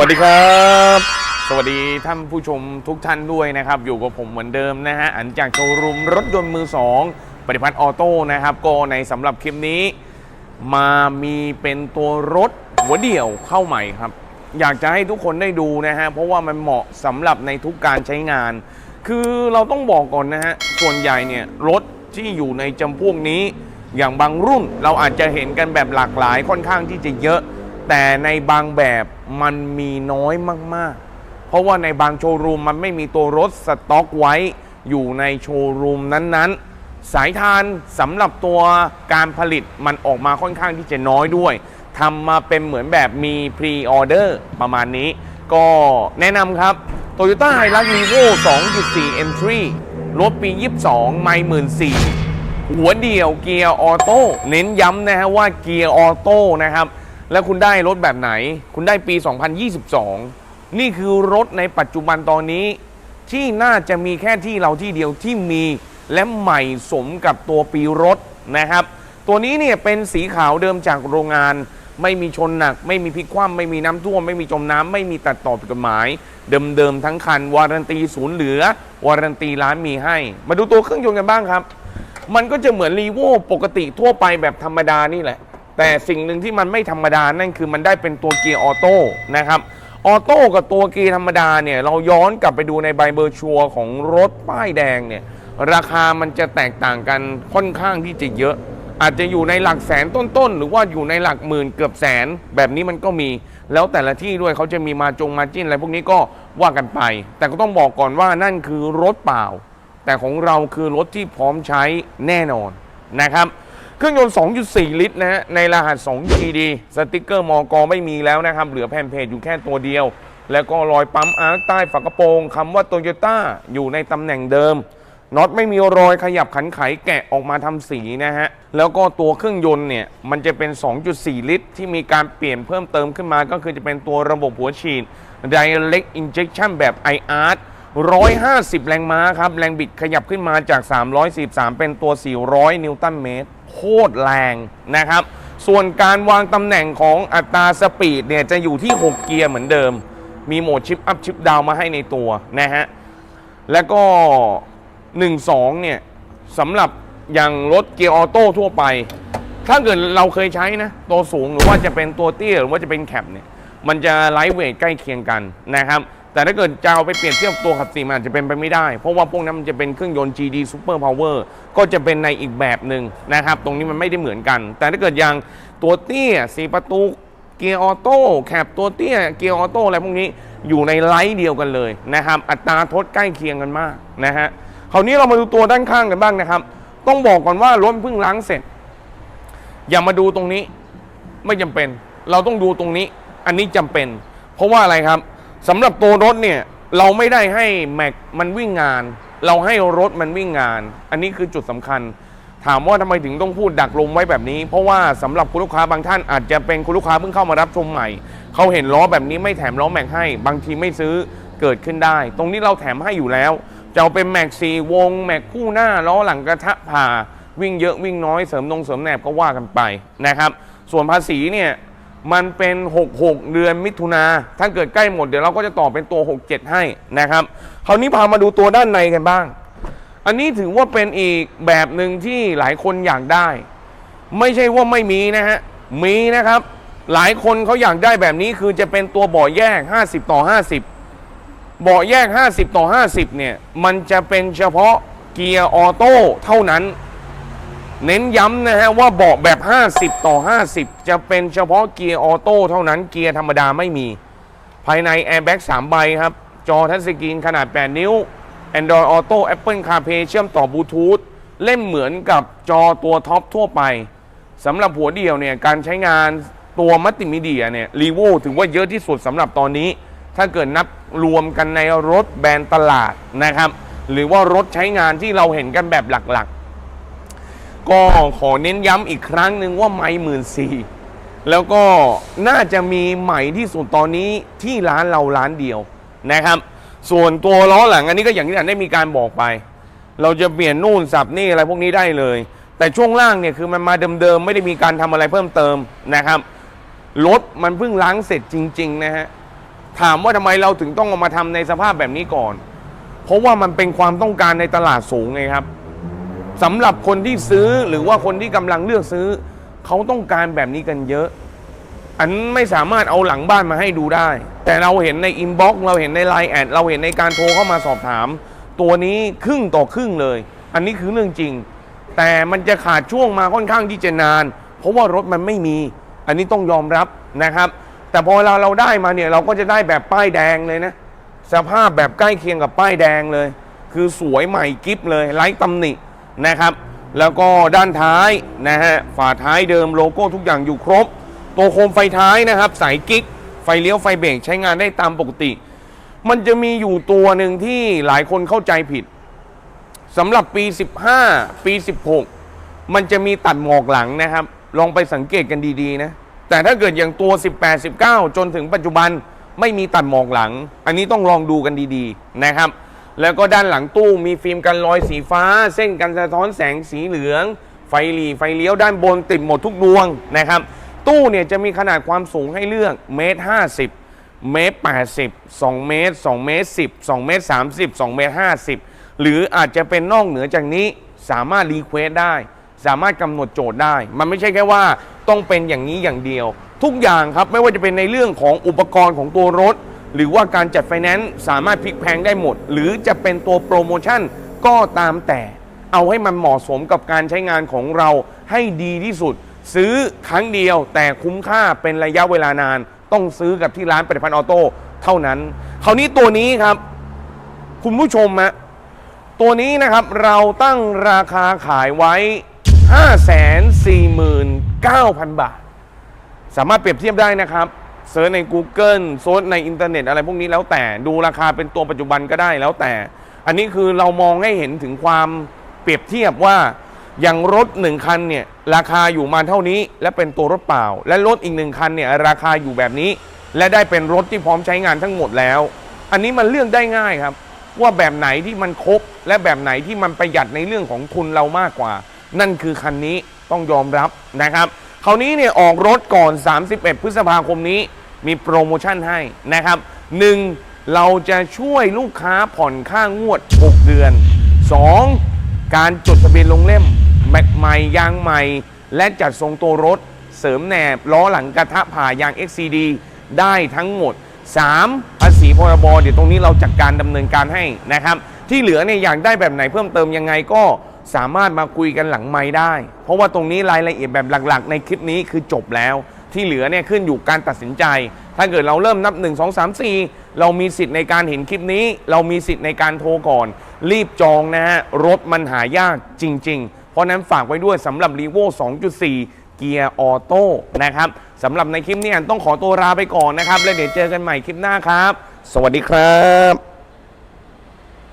วัสดีครับ สวัสดีท่านผู้ชมทุกท่านด้วยนะครับ อยู่กับผมเหมือนเดิมนะฮะอันจากโชว์รูมรถยนต์มือสองปฏิพัฒน์ออโต้นะครับ ก็ในสำหรับคลิปนี้ มามีเป็นตัวรถหัวเดี่ยวเข้าใหม่ครับ อยากจะให้ทุกคนได้ดูนะฮะเพราะว่ามันเหมาะสำหรับในทุกการใช้งาน คือเราต้องบอกก่อนนะฮะส่วนใหญ่เนี่ยรถที่อยู่ในจำพวกนี้ อย่างบางรุ่นเราอาจจะเห็นกันแบบหลากหลายค่อนข้างที่จะเยอะ แต่ในบางแบบมันมีน้อยมากๆ เพราะว่าในบางโชว์รูมมันไม่มีตัวรถสต็อกไว้อยู่ในโชว์รูมนั้นๆ สายทานสำหรับตัวการผลิตมันออกมาค่อนข้างที่จะน้อยด้วยทำมาเป็นเหมือนแบบมีพรีออเดอร์ประมาณนี้ ก็แนะนำครับ Toyota h i l u x r e v o 2.4 Entry รถปี 22 ไม่หมื่นสี่หัวเดี่ยวเกียร์ออโต้เน้นย้ำนะฮะว่าเกียร์ออโต้นะครับ แล้วคุณได้รถแบบไหน คุณได้ปี 2022 นี่คือรถในปัจจุบันตอนนี้ ที่น่าจะมีแค่ที่เราที่เดียวที่มีและใหม่สมกับตัวปีรถนะครับ ตัวนี้เนี่ยเป็นสีขาวเดิมจากโรงงาน ไม่มีชนหนัก ไม่มีพลิกคว่ำไม่มีน้ำท่วม ไม่มีจมน้ำไม่มีตัดต่อผิดกฎหมาย เดิมๆทั้งคัน วารันตีศูนย์เหลือ วารันตีร้านมีให้ มาดูตัวเครื่องยนต์กันบ้างครับ มันก็จะเหมือนรีโวปกติทั่วไปแบบธรรมดานี่แหละ แต่สิ่งหนึ่งที่มันไม่ธรรมดานั่นคือมันได้เป็นตัวเกียร์ออโต้นะครับออโต้กับตัวเกียร์ธรรมดาเนี่ยเราย้อนกลับไปดูในใบเบอร์ชัวของรถป้ายแดงเนี่ยราคามันจะแตกต่างกันค่อนข้างที่จะเยอะ อาจจะอยู่ในหลักแสนต้นๆ หรือว่าอยู่ในหลักหมื่นเกือบแสน แบบนี้มันก็มี แล้วแต่ละที่ด้วยเขาจะมีมาจงมาจิ้นอะไรพวกนี้ก็ว่ากันไป แต่ก็ต้องบอกก่อนว่านั่นคือรถเปล่า แต่ของเราคือรถที่พร้อมใช้แน่นอนนะครับ เครื่องยนต์ 2.4 ลิตรนะฮะในรหัส 2GD สติกเกอร์มอกไม่มีแล้วนะครับ เหลือแผ่นเพจอยู่แค่ตัวเดียว แล้วก็รอยปั๊มอาร์คใต้ฝากระโปรงคำว่าโตโยต้าอยู่ในตำแหน่งเดิมน็อตไม่มีรอยขยับขันไขแกะออกมาทำสีนะฮะ แล้วก็ตัวเครื่องยนต์เนี่ย มันจะเป็น 2.4 ลิตร ที่มีการเปลี่ยนเพิ่มเติมขึ้นมา ก็คือจะเป็นตัวระบบหัวฉีด Direct Injection แบบ IR 150 แรงม้าครับ แรงบิดขยับขึ้นมาจาก 343 เป็นตัว 400 นิวตันเมตร โคตรแรงนะครับ ส่วนการวางตำแหน่งของอัตราสปีดเนี่ย จะอยู่ที่ 6 เกียร์เหมือนเดิม มีโหมดชิปอัพชิปดาวมาให้ในตัวนะฮะ แล้วก็ 1-2 เนี่ยสำหรับอย่างรถเกียร์ออโต้ทั่วไป ถ้าเกิดเราเคยใช้นะ ตัวสูงหรือว่าจะเป็นตัวเตี้ยหรือว่าจะเป็นแคปเนี่ย มันจะไลท์เวทใกล้เคียงกันนะครับ แต่ถ้าเกิดจะเอาไปเปรียบเทียบตัวขับสี่มันอาจจะเป็นไปไม่ได้ เพราะว่าพวกนั้นมันจะเป็นเครื่องยนต์ GD Super Power ก็จะเป็นในอีกแบบหนึ่งนะครับ ตรงนี้มันไม่ได้เหมือนกัน แต่ถ้าเกิดอย่างตัวเตี้ยสี่ประตูเกียร์ออโต้แคปตัวเตี้ยเกียร์ออโต้อะไรพวกนี้อยู่ในไลท์เดียวกันเลยนะครับอัตราทดใกล้เคียงกันมากนะฮะคราวนี้เรามาดูตัวด้านข้างกันบ้างนะครับ ต้องบอกก่อนว่ารถเพิ่งล้างเสร็จ อย่ามาดูตรงนี้ไม่จำเป็น เราต้องดูตรงนี้ อันนี้จำเป็น เพราะว่าอะไรครับ สำหรับตัวรถเนี่ยเราไม่ได้ให้แม็กมันวิ่งงาน เราให้รถมันวิ่งงาน อันนี้คือจุดสำคัญ ถามว่าทำไมถึงต้องพูดดักลมไว้แบบนี้ เพราะว่าสำหรับคุณลูกค้าบางท่านอาจจะเป็นคุณลูกค้าเพิ่งเข้ามารับชมใหม่ เขาเห็นล้อแบบนี้ไม่แถมล้อแม็กให้ บางทีไม่ซื้อเกิดขึ้นได้ ตรงนี้เราแถมให้อยู่แล้วจะเอาเป็นแม็กซีวงแม็กคู่หน้าล้อหลังกระทะผ่าวิ่งเยอะวิ่งน้อยเสริมนงเสริมแหนบก็ว่ากันไปนะครับ ส่วนภาษีเนี่ย มันเป็น 66 เดือนมิถุนาถ้าเกิดใกล้หมดเดี๋ยวเราก็จะต่อเป็นตัว 67 ให้นะครับ คราวนี้พามาดูตัวด้านในกันบ้าง อันนี้ถือว่าเป็นอีกแบบหนึ่งที่หลายคนอยากได้ ไม่ใช่ว่าไม่มีนะฮะ มีนะครับ หลายคนเขาอยากได้แบบนี้คือจะเป็นตัวบ่อแยก 50 ต่อ 50บาะแยก 50 ต่อ 50 เนี่ย มันจะเป็นเฉพาะเกียร์ออโต้เท่านั้น เน้นย้ำนะฮะว่าเบาะแบบ 50 ต่อ 50 จะเป็นเฉพาะเกียร์ออโต้เท่านั้นเกียร์ธรรมดาไม่มี ภายในแอร์แบ็ก3ใบครับ จอทัชสกรีนขนาด 8 นิ้ว Android Auto Apple CarPlay เชื่อมต่อบลูทูธเล่นเหมือนกับจอตัวท็อปทั่วไปสำหรับหัวเดียวเนี่ยการใช้งานตัวมัลติมีเดียเนี่ยรีโวถือว่าเยอะที่สุดสำหรับตอนนี้ ถ้าเกิดนับรวมกันในรถแบรนด์ตลาดนะครับ หรือว่ารถใช้งานที่เราเห็นกันแบบหลักๆ ก็ขอเน้นย้ำอีกครั้งหนึ่งว่าไม่หมื่นสี่แล้วก็น่าจะมีใหม่ที่สุดตอนนี้ที่ร้านเราร้านเดียวนะครับ ส่วนตัวล้อหลังอันนี้ก็อย่างที่ท่านได้มีการบอกไป เราจะเปลี่ยนนู่นสับนี่อะไรพวกนี้ได้เลย แต่ช่วงล่างเนี่ยคือมันมาเดิมๆไม่ได้มีการทำอะไรเพิ่มเติมนะครับรถมันเพิ่งล้างเสร็จจริง ๆ นะฮะถามว่าทำไมเราถึงต้องเอามาทำในสภาพแบบนี้ก่อน เพราะว่ามันเป็นความต้องการในตลาดสูงไงครับ สำหรับคนที่ซื้อหรือว่าคนที่กำลังเลือกซื้อ เขาต้องการแบบนี้กันเยอะ อันไม่สามารถเอาหลังบ้านมาให้ดูได้ แต่เราเห็นในอินบ็อกซ์เราเห็นในไลน์แอดเราเห็นในการโทรเข้ามาสอบถาม ตัวนี้ครึ่งต่อครึ่งเลย อันนี้คือเรื่องจริง แต่มันจะขาดช่วงมาค่อนข้างที่จะนาน เพราะว่ารถมันไม่มี อันนี้ต้องยอมรับนะครับ แต่พอเวลาเราได้มาเนี่ยเราก็จะได้แบบป้ายแดงเลยนะสภาพแบบใกล้เคียงกับป้ายแดงเลย คือสวยใหม่กิฟเลยไร้ตำหนิ นะครับ แล้วก็ด้านท้ายนะฮะฝาท้ายเดิมโลโก้ทุกอย่างอยู่ครบ ตัวโคมไฟท้ายนะครับ สายกิ๊ก ไฟเลี้ยวไฟเบรกใช้งานได้ตามปกติ มันจะมีอยู่ตัวหนึ่งที่หลายคนเข้าใจผิดสำหรับปี 15 ปี 16 มันจะมีตัดหมอกหลังนะครับ ลองไปสังเกตกันดีๆนะแต่ถ้าเกิดอย่างตัว 18 19 จนถึงปัจจุบันไม่มีตัดหมอกหลัง อันนี้ต้องลองดูกันดีๆนะครับ แล้วก็ด้านหลังตู้มีฟิล์มกันรอยสีฟ้า เส้นกันสะท้อนแสงสีเหลือง ไฟหลีไฟเลี้ยวด้านบนติดหมดทุกดวงนะครับ ตู้เนี่ยจะมีขนาดความสูงให้เลือกเมตร50เมตร80 2เมตร2เมตร10 2เมตร30 2เมตร50หรืออาจจะเป็นนอกเหนือจากนี้สามารถรีเควสได้ สามารถกำหนดโจทย์ได้ มันไม่ใช่แค่ว่าต้องเป็นอย่างนี้อย่างเดียว ทุกอย่างครับไม่ว่าจะเป็นในเรื่องของอุปกรณ์ของตัวรถ หรือว่าการจัดไฟแนนซ์สามารถพลิกแพงได้หมด หรือจะเป็นตัวโปรโมชั่นก็ตามแต่ เอาให้มันเหมาะสมกับการใช้งานของเราให้ดีที่สุด ซื้อครั้งเดียวแต่คุ้มค่าเป็นระยะเวลานาน ต้องซื้อกับที่ร้านปฏิพันธ์ออโต้เท่านั้น คราวนี้ตัวนี้ครับ คุณผู้ชมฮะตัวนี้นะครับเราตั้งราคาขายไว้ 549,000 บาท สามารถเปรียบเทียบได้นะครับ เซิร์ชใน Google โซร์ชในอินเทอร์เน็ตอะไรพวกนี้แล้วแต่ดูราคาเป็นตัวปัจจุบันก็ได้แล้วแต่ อันนี้คือเรามองให้เห็นถึงความเปรียบเทียบว่าอย่างรถหนึ่งคันเนี่ยราคาอยู่มาเท่านี้ และเป็นตัวรถเปล่า และรถอีกหนึ่งคันเนี่ยราคาอยู่แบบนี้ และได้เป็นรถที่พร้อมใช้งานทั้งหมดแล้ว อันนี้มันเลือกได้ง่ายครับ ว่าแบบไหนที่มันครบและแบบไหนที่มันประหยัดในเรื่องของทุนเรามากกว่า นั่นคือคันนี้ต้องยอมรับนะครับ คราวนี้เนี่ยออกรถก่อน 31 พฤษภาคมนี้มีโปรโมชั่นให้นะครับหนึ่งเราจะช่วยลูกค้าผ่อนค่างวด 6 เดือน 2. การจดทะเบียนลงเล่มแม็กใหม่ยางใหม่ และจัดทรงตัวรถ เสริมแหนบล้อหลังกระทะผ่ายาง XCD ได้ทั้งหมด 3. ภาษีพรบ เดี๋ยวตรงนี้เราจัดการดำเนินการให้นะครับ ที่เหลือเนี่ยอยากได้แบบไหนเพิ่มเติมยังไงก็ สามารถมาคุยกันหลังไม้ได้ เพราะว่าตรงนี้รายละเอียดแบบหลัก ๆ ในคลิปนี้คือจบแล้ว ที่เหลือเนี่ยขึ้นอยู่การตัดสินใจ ถ้าเกิดเราเริ่มนับ 1 2 3 4 เรามีสิทธิ์ในการเห็นคลิปนี้ เรามีสิทธิ์ในการโทรก่อน รีบจองนะฮะ รถมันหายากจริง ๆ เพราะนั้นฝากไว้ด้วยสำหรับ r ีโว2.4 เกียร์ออโต้นะครับสำหรับในคลิปนี้ต้องขอตัวลาไปก่อนนะครับ แล้วเดี๋ยวเจอกันใหม่คลิปหน้าครับ สวัสดีครับ